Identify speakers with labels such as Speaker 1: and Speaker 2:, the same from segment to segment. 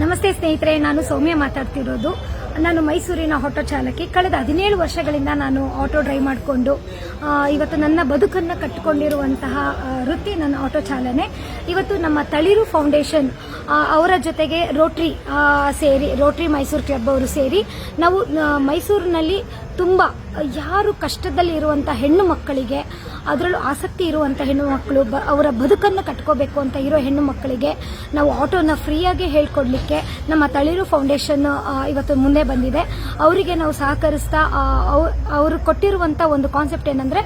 Speaker 1: ನಮಸ್ತೆ ಸ್ನೇಹಿತರೆ, ನಾನು ಸೌಮ್ಯ ಮಾತಾಡ್ತಿರೋದು. ನಾನು ಮೈಸೂರಿನ ಆಟೋ ಚಾಲಕಿ. ಕಳೆದ ಹದಿನೇಳು ವರ್ಷಗಳಿಂದ ನಾನು ಆಟೋ ಡ್ರೈವ್ ಮಾಡಿಕೊಂಡು ಇವತ್ತು ನನ್ನ ಬದುಕನ್ನು ಕಟ್ಟಿಕೊಂಡಿರುವಂತಹ ವೃತ್ತಿ ನನ್ನ ಆಟೋ ಚಾಲನೆ. ಇವತ್ತು ನಮ್ಮ ತಳಿರು ಫೌಂಡೇಶನ್ ಅವರ ಜೊತೆಗೆ ರೋಟ್ರಿ ಸೇರಿ, ರೋಟ್ರಿ ಮೈಸೂರು ಕ್ಲಬ್ ಅವರು ಸೇರಿ ನಾವು ಮೈಸೂರಿನಲ್ಲಿ ತುಂಬ, ಯಾರು ಕಷ್ಟದಲ್ಲಿ ಇರುವಂಥ ಹೆಣ್ಣು ಮಕ್ಕಳಿಗೆ, ಅದರಲ್ಲೂ ಆಸಕ್ತಿ ಇರುವಂಥ ಹೆಣ್ಣು ಮಕ್ಕಳು ಅವರ ಬದುಕನ್ನು ಕಟ್ಕೋಬೇಕು ಅಂತ ಇರೋ ಹೆಣ್ಣು ಮಕ್ಕಳಿಗೆ ನಾವು ಆಟೋನ ಫ್ರೀಯಾಗಿ ಹೇಳ್ಕೊಡ್ಲಿಕ್ಕೆ ನಮ್ಮ ತಳಿರು ಫೌಂಡೇಶನ್ ಇವತ್ತು ಮುಂದೆ ಬಂದಿದೆ. ಅವರಿಗೆ ನಾವು ಸಹಕರಿಸ್ತಾ ಅವರು ಕೊಟ್ಟಿರುವಂಥ ಒಂದು ಕಾನ್ಸೆಪ್ಟ್ ಏನಂದ್ರೆ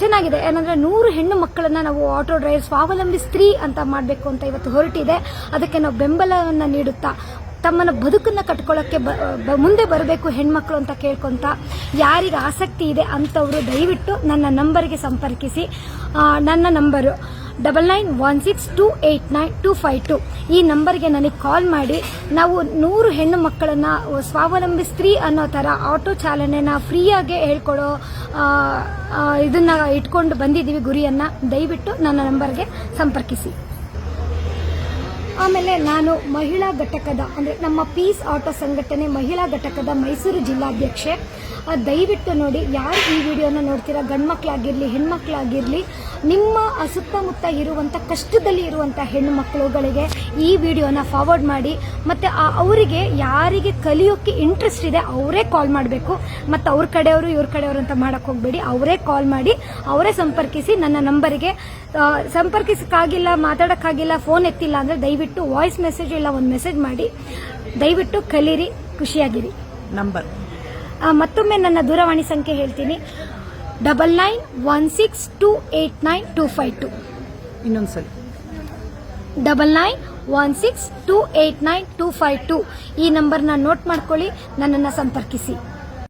Speaker 1: ಚೆನ್ನಾಗಿದೆ. ಏನಂದ್ರೆ ನೂರು ಹೆಣ್ಣು ಮಕ್ಕಳನ್ನ ನಾವು ಆಟೋ ಡ್ರೈವರ್ ಸ್ವಾವಲಂಬಿ ಸ್ತ್ರೀ ಅಂತ ಮಾಡಬೇಕು ಅಂತ ಇವತ್ತು ಹೊರಟಿದೆ. ಅದಕ್ಕೆ ನಾವು ಬೆಂಬಲವನ್ನು ನೀಡುತ್ತಾ ತಮ್ಮನ್ನ ಬದುಕನ್ನ ಕಟ್ಕೊಳ್ಳೋಕ್ಕೆ ಮುಂದೆ ಬರಬೇಕು ಹೆಣ್ಮಕ್ಳು ಅಂತ ಕೇಳ್ಕೊಂತ ಯಾರಿಗೆ ಆಸಕ್ತಿ ಇದೆ ಅಂಥವ್ರು ದಯವಿಟ್ಟು ನನ್ನ ನಂಬರ್ಗೆ ಸಂಪರ್ಕಿಸಿ. ನನ್ನ number double nine one six two eight nine two five two. ಈ ನಂಬರ್ಗೆ ನನಗೆ ಕಾಲ್ ಮಾಡಿ ನಾವು ನೂರು ಹೆಣ್ಣು ಮಕ್ಕಳನ್ನ ಸ್ವಾವಲಂಬಿ ಸ್ತ್ರೀ ಅನ್ನೋ ಥರ ಆಟೋ ಚಾಲನೆನ ಫ್ರೀಯಾಗಿ ಹೇಳ್ಕೊಡೋ ಇದನ್ನ ಇಟ್ಕೊಂಡು ಬಂದಿದ್ದೀವಿ ಗುರಿಯನ್ನ ದಯವಿಟ್ಟು ನನ್ನ ನಂಬರ್ಗೆ ಸಂಪರ್ಕಿಸಿ. ಆಮೇಲೆ ನಾನು ಮಹಿಳಾ ಘಟಕದ, ಅಂದರೆ ನಮ್ಮ ಪೀಸ್ ಆಟೋ ಸಂಘಟನೆ ಮಹಿಳಾ ಘಟಕದ ಮೈಸೂರು ಜಿಲ್ಲಾಧ್ಯಕ್ಷೆ. ದಯವಿಟ್ಟು ನೋಡಿ, ಯಾರು ಈ ವಿಡಿಯೋನ ನೋಡ್ತೀರಾ? ಗಂಡ್ಮಕ್ಳಾಗಿರಲಿ, ಹೆಣ್ಮಕ್ಳಾಗಿರಲಿ, ನಿಮ್ಮ ಸುತ್ತಮುತ್ತ ಇರುವಂಥ ಕಷ್ಟದಲ್ಲಿ ಇರುವಂಥ ಹೆಣ್ಣು ಮಕ್ಕಳುಗಳಿಗೆ ಈ ವಿಡಿಯೋನ ಫಾರ್ವರ್ಡ್ ಮಾಡಿ, ಮತ್ತು ಅವರಿಗೆ ಯಾರಿಗೆ ಕಲಿಯೋಕ್ಕೆ ಇಂಟ್ರೆಸ್ಟ್ ಇದೆ, ಅವರೇ ಕಾಲ್ ಮಾಡಬೇಕು. ಮತ್ತು ಅವ್ರ ಕಡೆಯವರು, ಇವ್ರ ಕಡೆಯವರು ಅಂತ ಮಾಡೋಕ್ಕೆ ಹೋಗಬೇಡಿ, ಅವರೇ ಕಾಲ್ ಮಾಡಿ, ಅವರೇ ಸಂಪರ್ಕಿಸಿ ನನ್ನ ನಂಬರಿಗೆ ಸಂಪರ್ಕಿಸಕ್ಕಾಗಿಲ್ಲ ಮಾತಾಡೋಕ್ಕಾಗಿಲ್ಲ ಫೋನ್ ಎತ್ತಿಲ್ಲ ಅಂದರೆ ದಯವಿಟ್ಟು ವಾಯ್ಸ್ ಮೆಸೇಜ್ ಇಲ್ಲ ಒಂದು ಮೆಸೇಜ್ ಮಾಡಿ. ದಯವಿಟ್ಟು ಕಲೀರಿ ಖುಷಿಯಾಗಿರಿ.
Speaker 2: ನಂಬರ್
Speaker 1: ಮತ್ತೊಮ್ಮೆ ನನ್ನ ದೂರವಾಣಿ ಸಂಖ್ಯೆ ಹೇಳ್ತೀನಿ. Double nine one six two eight nine two five two
Speaker 2: ಇನ್ನೊಂದ್ಸಲಿ.
Speaker 1: Double nine one six two eight nine two five two ಈ ನಂಬರ್ನ ನೋಟ್ ಮಾಡ್ಕೊಳ್ಳಿ ನನ್ನನ್ನು ಸಂಪರ್ಕಿಸಿ.